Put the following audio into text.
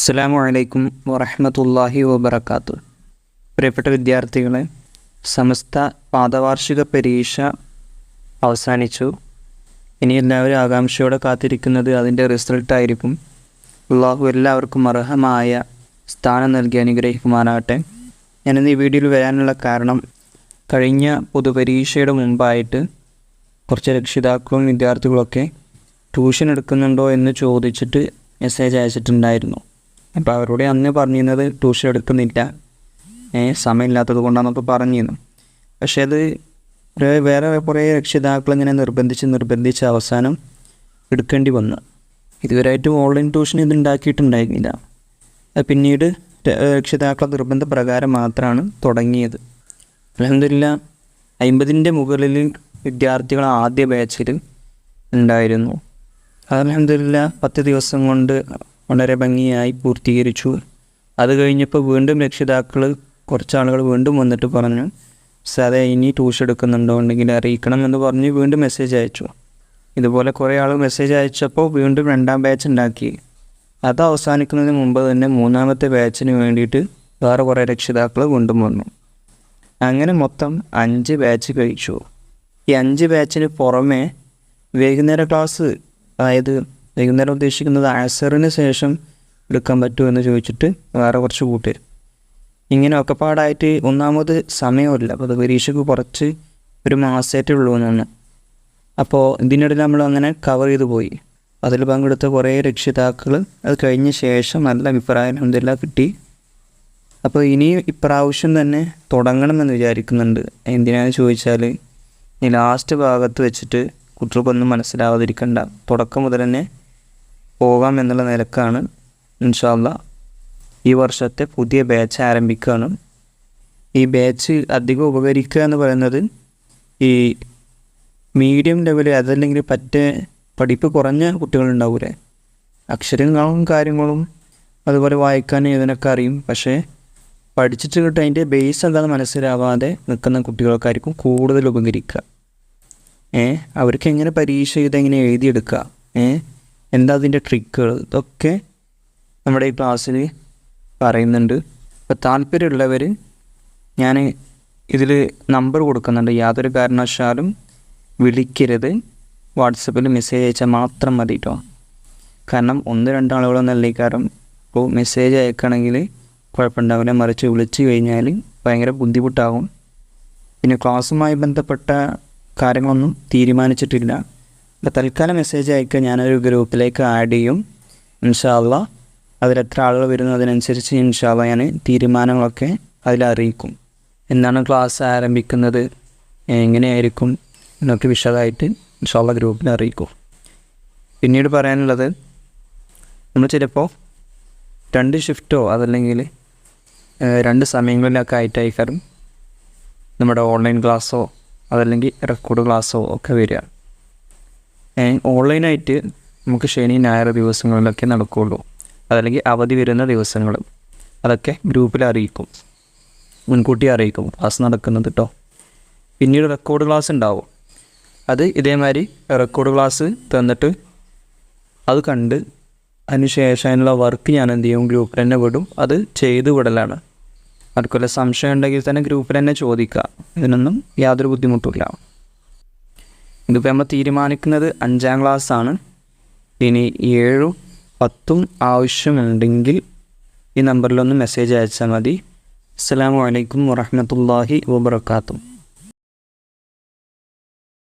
അസ്സാം വലൈക്കും വറഹമത്തല്ലാഹി വബർക്കാത്തു പ്രിയപ്പെട്ട വിദ്യാർത്ഥികളെ സമസ്ത പാദവാർഷിക പരീക്ഷ അവസാനിച്ചു. ഇനി എല്ലാവരും ആകാംക്ഷയോടെ കാത്തിരിക്കുന്നത് അതിന്റെ റിസൾട്ടായിരിക്കും അള്ളാഹു എല്ലാവർക്കും അർഹമായ സ്ഥാനം നൽകി അനുഗ്രഹിക്കുമാറാകട്ടെ. ഞാനിന്ന് ഈ വീഡിയോയിൽ വരാനുള്ള കാരണം കഴിഞ്ഞ പൊതുപരീക്ഷയുടെ മുൻപായിട്ട് കുറച്ച് രക്ഷിതാക്കളും വിദ്യാർത്ഥികളൊക്കെ ട്യൂഷൻ എടുക്കുന്നുണ്ടോ എന്ന് ചോദിച്ചിട്ട് മെസ്സേജ് അയച്ചിട്ടുണ്ടായിരുന്നു. അപ്പോൾ അവരോട് അന്ന് പറഞ്ഞിരുന്നത് ട്യൂഷൻ എടുക്കുന്നില്ല. സമയമില്ലാത്തത് കൊണ്ടാണെന്നൊക്കെ പറഞ്ഞിരുന്നു. പക്ഷേ അത് വേറെ കുറേ രക്ഷിതാക്കൾ ഇങ്ങനെ നിർബന്ധിച്ച് നിർബന്ധിച്ച് അവസാനം എടുക്കേണ്ടി വന്നു. ഇതുവരെയായിട്ടും ഓൺലൈൻ ട്യൂഷൻ ഇത് ഉണ്ടാക്കിയിട്ടുണ്ടായിരുന്നില്ല. പിന്നീട് രക്ഷിതാക്കളുടെ നിർബന്ധ പ്രകാരം മാത്രമാണ് തുടങ്ങിയത്. അലഹമില്ല അമ്പതിന്റെ മുകളിൽ വിദ്യാർത്ഥികൾ ആദ്യ ബാച്ചിൽ ഉണ്ടായിരുന്നു. അലഹമില്ല പത്ത് ദിവസം കൊണ്ട് വളരെ ഭംഗിയായി പൂർത്തീകരിച്ചു. അത് കഴിഞ്ഞപ്പോൾ വീണ്ടും രക്ഷിതാക്കൾ കുറച്ച് ആളുകൾ വീണ്ടും വന്നിട്ട് പറഞ്ഞു സാറേ ഇനി ട്യൂഷൻ എടുക്കുന്നുണ്ടോ ഉണ്ടെങ്കിൽ അറിയിക്കണം എന്ന് പറഞ്ഞ് വീണ്ടും മെസ്സേജ് അയച്ചു. ഇതുപോലെ കുറേ ആൾ മെസ്സേജ് അയച്ചപ്പോൾ വീണ്ടും രണ്ടാം ബാച്ച് ഉണ്ടാക്കി. അത് അവസാനിക്കുന്നതിന് മുമ്പ് തന്നെ മൂന്നാമത്തെ ബാച്ചിന് വേണ്ടിയിട്ട് വേറെ കുറേ രക്ഷിതാക്കൾ വീണ്ടും വന്നു. അങ്ങനെ മൊത്തം അഞ്ച് ബാച്ച് കഴിച്ചു. ഈ അഞ്ച് ബാച്ചിന് പുറമെ വൈകുന്നേര ക്ലാസ് അതായത് വൈകുന്നേരം ഉദ്ദേശിക്കുന്നത് ആസറിന് ശേഷം എടുക്കാൻ പറ്റുമോ എന്ന് ചോദിച്ചിട്ട് വേറെ കുറച്ച് കൂട്ടുകാർ ഇങ്ങനെ ഒക്കെ പാടായിട്ട് ഒന്നാമത് സമയമില്ല. അപ്പോൾ അത് പരീക്ഷയ്ക്ക് കുറച്ച് ഒരു മാസമായിട്ടേ ഉള്ളൂ എന്നാണ്. അപ്പോൾ ഇതിനിടയിൽ നമ്മൾ അങ്ങനെ കവർ ചെയ്തു പോയി. അതിൽ പങ്കെടുത്ത കുറേ രക്ഷിതാക്കൾ അത് കഴിഞ്ഞ ശേഷം നല്ല അഭിപ്രായം എന്തെല്ലാം കിട്ടി. അപ്പോൾ ഇനി ഇപ്രാവശ്യം തന്നെ തുടങ്ങണമെന്ന് വിചാരിക്കുന്നുണ്ട്. എന്തിനാണെന്ന് ചോദിച്ചാൽ ഈ ലാസ്റ്റ് ഭാഗത്ത് വെച്ചിട്ട് കുട്ടികൾക്കൊന്നും മനസ്സിലാവാതിരിക്കണ്ട. തുടക്കം മുതൽ തന്നെ പോകാം എന്നുള്ള നിലക്കാണ് ഇൻഷാല്ല ഈ വർഷത്തെ പുതിയ ബാച്ച് ആരംഭിക്കുകയാണ് ഈ ബാച്ച് അധികം ഉപകരിക്കുക എന്ന് പറയുന്നത് ഈ മീഡിയം ലെവൽ അതല്ലെങ്കിൽ പറ്റേ പഠിപ്പ് കുറഞ്ഞ കുട്ടികളുണ്ടാവൂലേ? അക്ഷരങ്ങളും കാര്യങ്ങളും അതുപോലെ വായിക്കാൻ ഇതിനൊക്കെ അറിയും. പക്ഷേ പഠിച്ചിട്ട് കിട്ടും അതിന്റെ ബേസ് എന്താണെന്ന് മനസ്സിലാവാതെ നിൽക്കുന്ന കുട്ടികൾക്കായിരിക്കും കൂടുതൽ ഉപകരിക്കുക. ഏ? അവർക്ക് എങ്ങനെ പരീക്ഷ ചെയ്ത് എങ്ങനെ എഴുതിയെടുക്കുക? ഏ? എന്താ അതിന്റെ ട്രിക്കുകൾ ഇതൊക്കെ നമ്മുടെ ഈ ക്ലാസ്സിൽ പറയുന്നുണ്ട്. അപ്പോൾ താല്പര്യമുള്ളവർ ഞാൻ ഇതിൽ നമ്പർ കൊടുക്കുന്നുണ്ട്. യാതൊരു കാരണവശാലും വിളിക്കരുത്. വാട്സപ്പിൽ മെസ്സേജ് അയച്ചാൽ മാത്രം മതി കേട്ടോ കാരണം ഒന്ന് രണ്ടാളുകളൊന്നും അല്ലേ കാരണം ഇപ്പോൾ മെസ്സേജ് അയക്കണമെങ്കിൽ കുഴപ്പമുണ്ടാവില്ല. മറിച്ച് വിളിച്ചു കഴിഞ്ഞാൽ ഭയങ്കര ബുദ്ധിമുട്ടാകും പിന്നെ ക്ലാസ്സുമായി ബന്ധപ്പെട്ട കാര്യങ്ങളൊന്നും തീരുമാനിച്ചിട്ടില്ല. അപ്പോൾ തൽക്കാലം മെസ്സേജ് അയക്കുക ഞാനൊരു ഗ്രൂപ്പിലേക്ക് ആഡ് ചെയ്യും. ഇൻഷാല്ല അതിലെത്ര ആളുകൾ വരുന്നു അതിനനുസരിച്ച് ഇൻഷാല്ല ഞാൻ തീരുമാനങ്ങളൊക്കെ അതിലറിയിക്കും എന്നാണ് ക്ലാസ് ആരംഭിക്കുന്നത്? എങ്ങനെയായിരിക്കും? എന്നൊക്കെ വിശദമായിട്ട് ഇൻഷാല്ല ഗ്രൂപ്പിൽ അറിയിക്കും. പിന്നീട് പറയാനുള്ളത് നമ്മൾ ചിലപ്പോൾ രണ്ട് ഷിഫ്റ്റോ അതല്ലെങ്കിൽ രണ്ട് സമയങ്ങളിലൊക്കെ ആയിട്ടായിരിക്കും നമ്മുടെ ഓൺലൈൻ ക്ലാസ്സോ അതല്ലെങ്കിൽ റെക്കോർഡ് ക്ലാസ്സോ ഒക്കെ വരിക. ഓൺലൈനായിട്ട് നമുക്ക് ശനി ഞായർ ദിവസങ്ങളിലൊക്കെ നടക്കുകയുള്ളൂ അതല്ലെങ്കിൽ അവധി വരുന്ന ദിവസങ്ങൾ. അതൊക്കെ ഗ്രൂപ്പിൽ അറിയിക്കും. മുൻകൂട്ടി അറിയിക്കും. ക്ലാസ് നടക്കുന്നത് കേട്ടോ പിന്നീട് റെക്കോർഡ് ക്ലാസ് ഉണ്ടാവും. അത് ഇതേമാതിരി റെക്കോർഡ് ക്ലാസ് തന്നിട്ട് അത് കണ്ട് അതിന് ശേഷം അതിനുള്ള വർക്ക് ഞാൻ എന്ത് ചെയ്യും? ഗ്രൂപ്പിൽ തന്നെ വിടും. അത് ചെയ്ത് വിടലാണ്. ആർക്കൊല്ല സംശയം ഉണ്ടെങ്കിൽ തന്നെ ഗ്രൂപ്പിൽ തന്നെ ചോദിക്കുക. ഇതിനൊന്നും യാതൊരു ബുദ്ധിമുട്ടില്ല ഇതിപ്പോൾ നമ്മൾ തീരുമാനിക്കുന്നത് അഞ്ചാം ക്ലാസ് ആണ് ഇനി ഏഴും പത്തും ആവശ്യമുണ്ടെങ്കിൽ ഈ നമ്പറിലൊന്ന് മെസ്സേജ് അയച്ചാൽ മതി. അസ്സാം വലൈക്കും വറഹമത്തല്ലാഹി വാബർക്കാത്തു